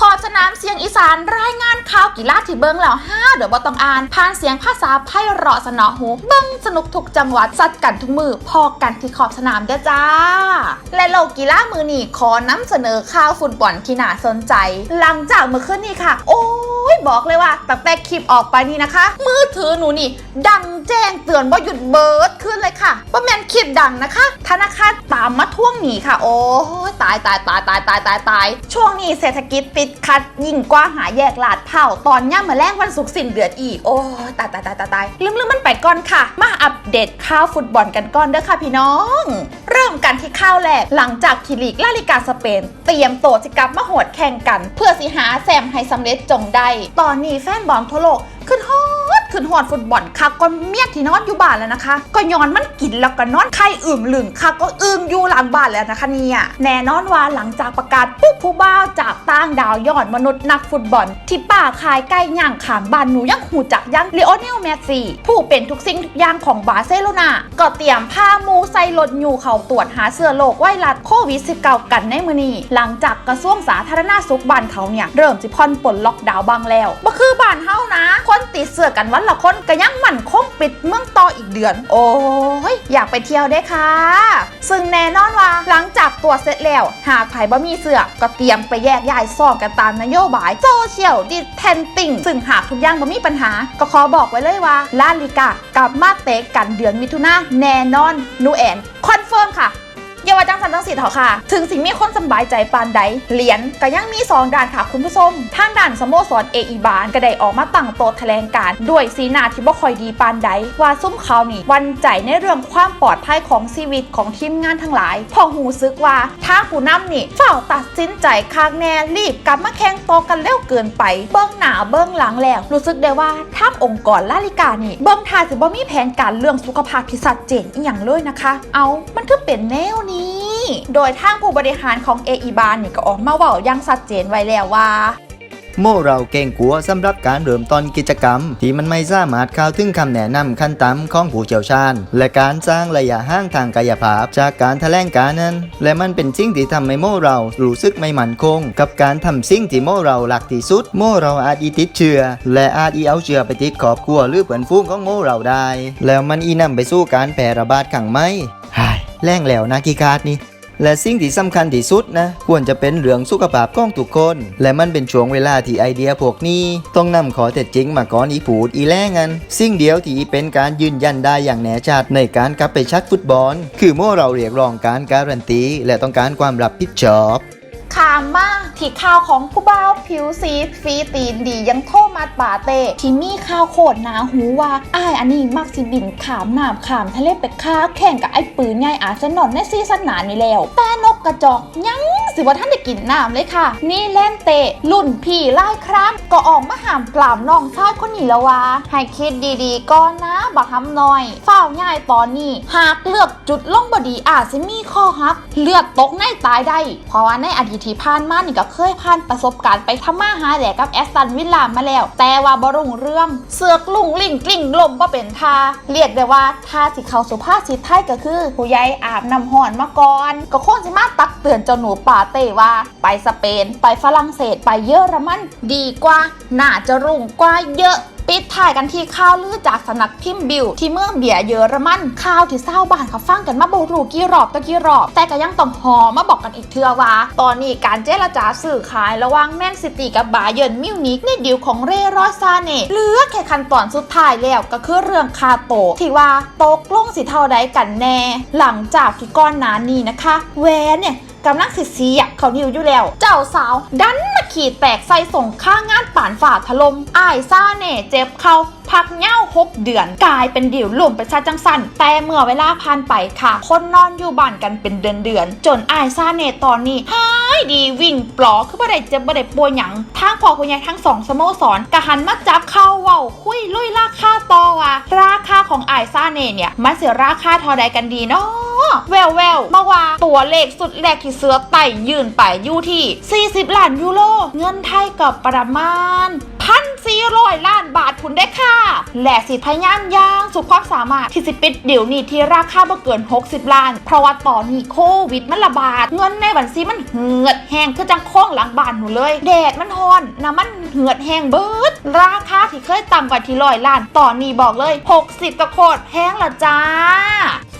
ขอบสนามเสียงอีสานรายงานข่าวกีฬาที่เบิ้งแล้วห้าเดี๋ยวบ่ต้องอ่าน ผ่านเสียงภาษาไพเราะสนอหู เบิ้งสนุกทุกจังหวัดสัดกันทุกมือพอกันที่ขอบสนามเด้อจ้า และโลกกีฬามือนี่ขอนำเสนอข่าวฟุตบอลที่น่าสนใจ หลังจากเมื่อคืนนี้ค่ะ โอ้ยบอกเลยว่าตั้งแต่คลิปออกไปนี่นะคะ มือถือหนูนี่ ดังแจ้งเตือนว่าหยุดเบิร์ดขึ้นเลยค่ะว่าแมนคลิปดังนะคะ ธนาคารตามมาท่วงหนีค่ะ โอ้ยตายตายตายตายตายตายตายช่วงนี้เศรษฐกิจติดขัดยิงกว้าหาแยกลาดเผาตอนย่ามาแรงวันศุกร์สิ้นเดือดอีก โอ้ตายตายตายตายตายลืมลืมมันไปก่อนค่ะ มาอัปเดตข่าวฟุตบอลกันก่อนเด้อค่ะพี่น้อง เริ่มกันที่ข่าวแรกหลังจากทีลีกลาลิกาสเปน เตรียมโตจะกลับมาโหดแข่งกัน เพื่อสิหาแซมให้สำเร็จจงได้ ตอนนี้แฟนบอลทั่วโลก ขึ้นฮอดฟุตบอลค่ะก็เมียที่นอนอยู่บ้านแล้วนะคะ ก็ย้อนมันกินแล้วก็นอนไข่อึ่งลึงค่ะก็อึ่งอยู่หลังบ้านแล้วนะคะเนี่ยแน่นอนว่าหลังจากประกาศปุ๊บผู้บ้าจากต่างดาวย้อนมนุษย์นักฟุตบอล ที่ป่าคายใกล้ย่างขามบ้านหนูยังหูจักยังเลโอเนลเมสซี่ผู้เป็นทุกสิ่งทุกอย่างของบาร์เซโลนาก็เตรียมผ้ามูใส่รถอยู่เขาตรวจหาเสื้อโรคไวรัสโควิด -19 กันในมือนี้หลังจากกระทรวงสาธารณสุขบ้านเขาเนี่ยเริ่มสิพ่อนปลดล็อกดาวน์บางแล้วบ่คือบ้านเฮานะ คนติดเสื้อกันวันละคนก็ยังมั่นคงปิดเมืองต่ออีกเดือน โอ้ยอยากไปเที่ยวได้ค่ะ ซึ่งแน่นอนว่าหลังจากตรวจเสร็จแล้ว หากไผ่บ่มีเสื้อก็เตรียมไปแยกย้ายซ่องกันตามนโยบายโซเชียลดิแทนติงซึ่งหากทุกอย่างบ่มีปัญหา ก็ขอบอกไว้เลยว่าลาลิกากลับมาเตะกันเดือนมิถุนาแน่นอนนูแอนคอนเฟิร์มค่ะ ว่าจังสันจังสีเถาค่ะ ถึงสิมีคนสบายใจปานใดเหรียญก็ยังมีสองด้านค่ะคุณผู้ชมทางด้านสโมสรเออีบานก็ได้ออกมาตั้งโต๊ะแถลงการ์ด้วยสีหน้าที่บ่ค่อยดีปานใดว่าซุ้มเขานี่วันใจในเรื่องความปลอดภัยของชีวิตของทีมงานทั้งหลาย พอหูซึกว่าทางผู้นำนี่เฝ้าตัดสินใจคางแน่รีบกลับมาแข่งโตกันเร็วเกินไป เบื้องหน้าเบื้องหลังแล้วรู้สึกได้ว่าทางองค์กรลาลิกานี่เบื้องทาสิบ่มีแผนการเรื่องสุขภาพที่ชัดเจนอีหยังเลยนะคะ เอามันคือเป็นแนวนี้ โดยทางผู้บริหารของเออีบานนี่ก็ออกมาเว่าอยังชัดเจนไว้แล้วว่าโม่เราเก่งกลัวสำหรับการเริ่มต้นกิจกรรม ที่มันไม่สามารถเข้าถึงคำแนะนำขั้นต่ำของผู้เชี่ยวชาญ และการสร้างระยะห่างทางกายภาพ จากการแถลงการนั้น และมันเป็นสิ่งที่ทำให้โม่เรารู้สึกไม่มั่นคง กับการทำสิ่งที่โม่เราหลักที่สุด โม่เราอาจอีติดเชื้อและอาจอีเอาเชื้อไปติดครอบครัวหรือเพื่อนฝูงของโม่เราได้ แล้วมันอีนำไปสู่การแพร่ระบาดขังไหมหายแรงแล้วนะกีการนี่ และสิ่งที่สำคัญที่สุดนะ ควรจะเป็นเรื่องสุขภาพของทุกคน และมันเป็นช่วงเวลาที่ไอเดียพวกนี้ ต้องนำขอเท็จจริงมาก่อนอีผูดอีแล้งัน สิ่งเดียวที่เป็นการยืนยันได้อย่างแน่ชัดในการกลับไปชัดฟุตบอล คือเมื่อเราเรียกร้องการการันตี และต้องการความรับผิดชอบ ขามมาที่ข่าวของผู้บ่าวผิวสีฟีตีนดียังโทมัสปาเต้ที่มีข่าวโคตรหนาหูว่าอ้ายอันนี้มักสิบินขามน้ำขามทะเลไปค้าแข่งกับไอ้ปืนใหญ่อาเซนอลในซีซั่นหนานี้แล้ว แต่นกกระจอกยังสิว่าท่านได้กินน้ำเลยค่ะ นี่เล่นเตะรุ่นพี่ไล่ครั้งก็ออกมาหามกล่ามน้องชายคนนี้แล้วว่าให้คิดดีๆก่อนนะบักคำน้อยเฝ้าวง่ายตอนนี้ หากเลือกจุดล่องบดีอาจจะมีข้อหัก เลือดตกในตายได้ เพราะว่าในอดีตที่ผ่านมานี่ก็เคยผ่านประสบการณ์ไปทำมาหาแหลกกับแอสตันวิลล่ามาแล้ว แต่ว่าบรุงเรื่อง เสือกลุงลิ่งกลิ้งลมบ่เป็นทาเรียกได้ว่าทาสิเขาสุภาษิตไทยก็คือผู้ใหญ่อาบน้ำห่อนมาก่อน ก็คงสิมาตักเตือนเจ้าหนูป่าเต้ว่า ไปสเปน ไปฝรั่งเศสไปเยอรมัน ดีกว่าน่าจะรุ่งกว่าเยอะ ปิดท้ายกันที่ข่าวลือจากสำนักพิมพ์บิลที่เมืองเบียเยอรมันข่าวที่เศร้าบานเขาฟังกันมาบรูกี่รอบตะกี่รอบ แต่ก็ยังต้องหอมาบอกกันอีกเทือว่า ตอนนี้การเจรจาสื่อขายระหว่างแมนซิตี้กับบาเยิร์นมิวนิกในดีลของเร่รอยซาเน่เหลือแค่ขั้นตอนสุดท้ายแล้วก็คือเรื่องคาโตที่ว่าตกลงสิเท่าใดกันแน่ หลังจากที่ก้อนนานี้นะคะแวนเนี่ย กำลังสิเสียเขานิวอยู่แล้ว เจ้าสาว ดันมาขีดแตกใส่ส่งข้างงานป่านฝ่าถลม่มอายซ่าเน่เจ็บเขาพักเหย้าหกเดือน กลายเป็นดิวล่มไปซะจังสันแต่เมื่อเวลาผ่านไปค่ะ คนนอนอยู่บ้านกันเป็นเดือนเดือนจนอายซ่าเน่ตอนนี้หายดีวิ่งปลอคือบ่ได้เจ็บบ่ได้ป่วยหยังทางพ่อคุณยายทั้งสองสโมสรกะหันมาจับเข้าเว้าคุยลุยราคาต่อว่าราคาของอายซ่าเน่เนี่ยมันเสียราคาเท่าใดกันดีเนาะ แววแววมาว่าตัวเลขสุดแรกที่เสือไต่ยืนไปอยู่ที่ 40ล้านยูโรเงินไทยกับประมาณ 1,400ล้านบาททุนได้ค่ะ และสิพยายามย่างสุดความสามารถที่สิปิดเดี๋ยวนี้ที่ราคาบ่เกิน 60 ล้าน เพราะว่าตอนนี้โควิดมันระบาด เงินในบัญชีมันเหือดแห้งคือจังโค้งหลังบ้านหนูเลย แดดมันฮอนน้ำมันเหือดแห้งเบิด ราคาที่เคยต่ำกว่าที่ร้อยล้าน ตอนนี้บอกเลย 60ก็โคตรแพงละจ้า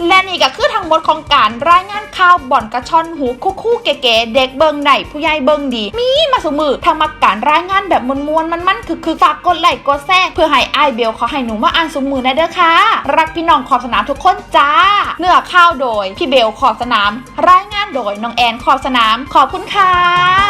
และนี่ก็คือทั้งหมดของการรายงานข่าวบ่อนกระชอนหูคู่คู่ๆเก๋ๆเด็กเบิงไหนผู้ใหญ่เบิงดี มีมาสมือทำมาการรายงานแบบมวลๆมันนคือคือฝากกดไลค์กดแซ่เพื่อให้อายเบลเขาให้หนูมาอ่านสมือนะเด้อค่ะ รักพี่น้องขอบสนามทุกคนจ้า เนื้อข้าวโดย พี่เบลขอบสนาม รายงานโดยน้องแอนขอบสนาม ขอบคุณค่ะ